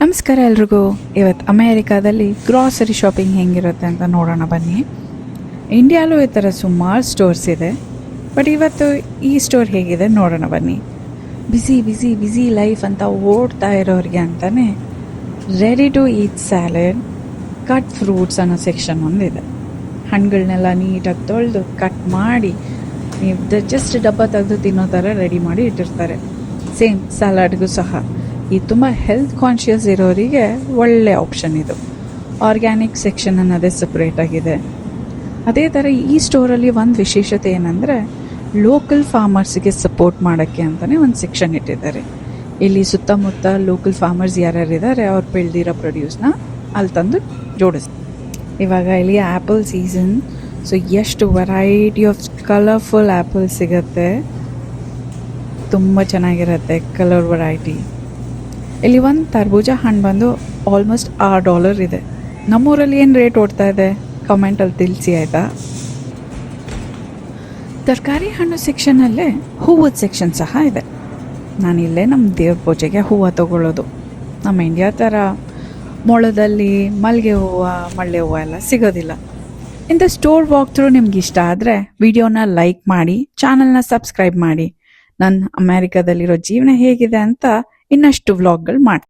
ನಮಸ್ಕಾರ ಎಲ್ರಿಗೂ. ಇವತ್ತು ಅಮೇರಿಕಾದಲ್ಲಿ ಗ್ರಾಸರಿ ಶಾಪಿಂಗ್ ಹೆಂಗಿರುತ್ತೆ ಅಂತ ನೋಡೋಣ ಬನ್ನಿ. ಇಂಡಿಯಾಲೂ ಈ ಥರ ಸುಮಾರು ಸ್ಟೋರ್ಸ್ ಇದೆ. ಬಟ್ ಇವತ್ತು ಈ ಸ್ಟೋರ್ ಹೇಗಿದೆ ನೋಡೋಣ ಬನ್ನಿ. ಬ್ಯುಸಿ ಬ್ಯುಸಿ ಬಿಸಿ ಲೈಫ್ ಅಂತ ಓಡ್ತಾ ಇರೋರಿಗೆ ಅಂತಲೇ ready to eat salad cut fruits ಅನ್ನೋ ಸೆಕ್ಷನ್ ಒಂದಿದೆ. ಹಣ್ಣುಗಳನ್ನೆಲ್ಲ ನೀಟಾಗಿ ತೊಳೆದು ಕಟ್ ಮಾಡಿ, ನೀವು ಜಸ್ಟ್ ಡಬ್ಬ ತೆಗೆದು ತಿನ್ನೋ ಥರ ರೆಡಿ ಮಾಡಿ ಇಟ್ಟಿರ್ತಾರೆ. ಸೇಮ್ ಸಲಾಡ್ಗೂ ಸಹ. ಈ ತುಂಬ ಹೆಲ್ತ್ ಕಾನ್ಷಿಯಸ್ ಇರೋರಿಗೆ ಒಳ್ಳೆ ಆಪ್ಷನ್ ಇದು. ಆರ್ಗ್ಯಾನಿಕ್ ಸೆಕ್ಷನ್ ಅನ್ನೋದೇ ಸಪ್ರೇಟ್ ಆಗಿದೆ. ಅದೇ ಥರ ಈ ಸ್ಟೋರಲ್ಲಿ ಒಂದು ವಿಶೇಷತೆ ಏನಂದರೆ ಲೋಕಲ್ ಫಾರ್ಮರ್ಸಿಗೆ ಸಪೋರ್ಟ್ ಮಾಡೋಕ್ಕೆ ಅಂತಲೇ ಒಂದು ಸೆಕ್ಷನ್ ಇಟ್ಟಿದ್ದಾರೆ. ಇಲ್ಲಿ ಸುತ್ತಮುತ್ತ ಲೋಕಲ್ ಫಾರ್ಮರ್ಸ್ ಯಾರ್ಯಾರು ಇದ್ದಾರೆ ಅವ್ರು ಬೆಳೆದಿರೋ ಪ್ರೊಡ್ಯೂಸ್ನ ಅಲ್ಲಿ ತಂದು ಜೋಡಿಸ್ ಇವಾಗ ಇಲ್ಲಿ ಆ್ಯಪಲ್ ಸೀಸನ್ ಸೊ ಎಷ್ಟು ವೆರೈಟಿ ಆಫ್ ಕಲರ್ಫುಲ್ ಆ್ಯಪಲ್ ಸಿಗುತ್ತೆ. ತುಂಬ ಚೆನ್ನಾಗಿರುತ್ತೆ ಕಲರ್ ವೆರೈಟಿ ಇಲ್ಲಿ ಒಂದು ತರ್ಬೂಜ ಹಣ್ಣು ಬಂದು ಆಲ್ಮೋಸ್ಟ್ ಆರು ಡಾಲರ್ ಇದೆ. ನಮ್ಮೂರಲ್ಲಿ ಏನು ರೇಟ್ ಓಡ್ತಾ ಇದೆ? ಕಮೆಂಟಲ್ಲಿ ತಿಳಿಸಿ, ಆಯಿತಾ? ತರಕಾರಿ ಹಣ್ಣು ಸೆಕ್ಷನಲ್ಲೇ ಹೂವದ ಸೆಕ್ಷನ್ ಸಹ ಇದೆ. ನಾನು ಇಲ್ಲೇ ನಮ್ಮ ದೇವ್ರ ಪೂಜೆಗೆ ಹೂವು ತಗೊಳ್ಳೋದು ನಮ್ಮ ಇಂಡಿಯಾ ಥರ ಮೊಳದಲ್ಲಿ ಮಲ್ಲಿಗೆ ಹೂವು, ಮಳ್ಳೆ ಹೂವು ಎಲ್ಲ ಸಿಗೋದಿಲ್ಲ. ಇಂಥ ಸ್ಟೋರ್ ವಾಕ್ ಥ್ರೂ ನಿಮ್ಗೆ ಇಷ್ಟ ಆದರೆ ವಿಡಿಯೋನ ಲೈಕ್ ಮಾಡಿ ಚಾನಲ್ನ ಸಬ್ಸ್ಕ್ರೈಬ್ ಮಾಡಿ. ನನ್ನ ಅಮೇರಿಕಾದಲ್ಲಿರೋ ಜೀವನ ಹೇಗಿದೆ ಅಂತ ಇನ್ನಷ್ಟು ವ್ಲಾಗ್ಗಳು ಮಾಡ್ತೀನಿ.